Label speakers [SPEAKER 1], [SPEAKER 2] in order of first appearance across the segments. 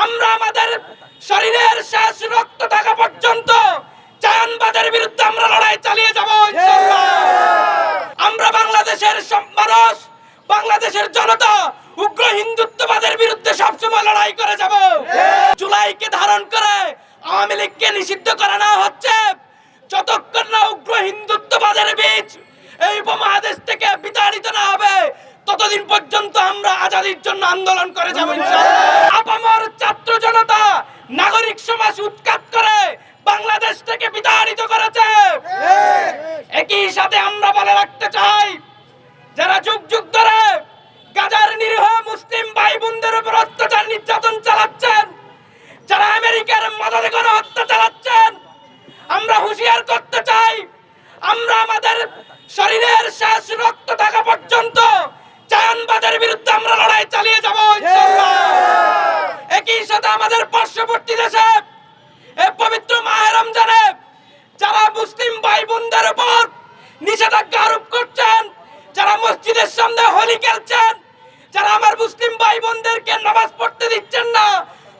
[SPEAKER 1] আমরা আমাদের শরীরের শেষ রক্ত থাকা পর্যন্ত চায়নবাদের বিরুদ্ধে আমরা লড়াই চালিয়ে যাব ইনশাআল্লাহ। আমরা বাংলাদেশের মানুষ বাংলাদেশের জনতা উগ্র হিন্দুত্ববাদের বিরুদ্ধে সবসময় লড়াই করে যাব জুলাইকে ধারণ করে আওয়ামী লীগকে নিষিদ্ধ করা না হচ্ছে যতক্ষণ না উগ্র হিন্দুত্ববাদের বীজ এই উপমহাদেশ থেকে বিতাড়িত না হবে ততদিন পর্যন্ত আমরা আজাদির জন্য আন্দোলন করে যাব ইনশাআল্লাহ। সমাজ উৎখাত করে বাংলাদেশ থেকে বিতাড়িত করেছে একই সাথে আমরা বলে রাখতে চাই, যারা যুগ যুগ ধরে গাজার নিরীহ মুসলিম ভাই বোনদের উপর অত্যাচার নির্যাতন চালাচ্ছেন, যারা আমেরিকার মদতে করে হত্যা চালাচ্ছেন, আমরা হুঁশিয়ার করতে চাই, আমরা আমাদের শরীরের শেষ রক্ত থাকা পর্যন্ত চায়নবাদের বিরুদ্ধে আমরা লড়াই চালিয়ে যাব। একই সাথে আমাদের পার্শ্ববর্তী দেশে এই পবিত্র মাহে রমজানে যারা মুসলিম ভাই বোনদের উপর নিষেধাজ্ঞা আরোপ করছেন যারা মসজিদের হোলি খেলছেন, যারা আমার মুসলিম ভাই বোনদেরকে নামাজ পড়তে দিচ্ছেন না,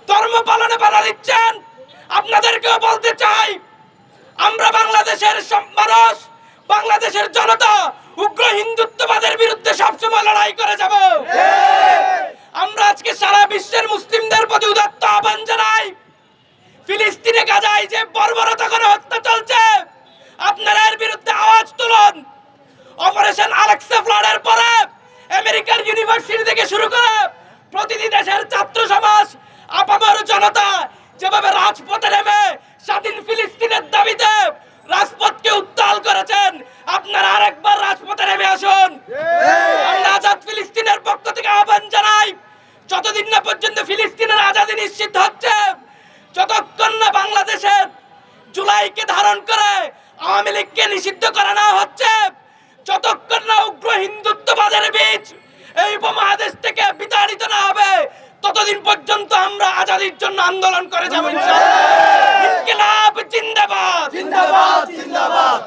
[SPEAKER 1] ধর্ম পালনে বাধা দিচ্ছেন, আপনাদেরকেও বলতে চাই, আমরা বাংলাদেশের মানুষ, বাংলাদেশের জনতা উগ্র হিন্দুত্ববাদের বিরুদ্ধে সবসময় লড়াই করে যাব। আমরা আজকে সারা বিশ্বের মুসলিমদের প্রতি উদাত্ত আহ্বান জানাই, ফিলিস্তিনে গাজায় যে বর্বরতা করে হত্যা চলছে, আপনারা এর বিরুদ্ধে আওয়াজ তুলুন। অপারেশন আলেক্সা ফ্লাডের পরে আমেরিকার ইউনিভার্সিটি থেকে শুরু করে প্রতিটি দেশের ছাত্র সমাজ আপামর জনতা যেভাবে রাজপথে নেমে স্বাধীন ফিলিস্তিনের দাবিতে রাজপথকে উত্তাল করেছেন আপনারা আরেকবার রাজপথে নেমে আসুন। আমরা আজাদ ফিলিস্তিনের পক্ষ থেকে আহ্বান জানাই যতদিন না পর্যন্ত ফিলিস্তিনের আজাদি নিশ্চিত হচ্ছে যতক্ষণ না বাংলাদেশের জুলাইকে ধারণ করে আওয়ামী লীগকে নিষিদ্ধ করা না হচ্ছে যতক্ষণ না উগ্র হিন্দুত্ববাদের বীজ এই উপমহাদেশ থেকে বিতাড়িত না হবে। ততদিন পর্যন্ত আমরা আজাদির জন্য আন্দোলন করে যাব, ইনশাআল্লাহ। ইনকিলাব, জিন্দাবাদ।
[SPEAKER 2] জিন্দাবাদ জিন্দাবাদ।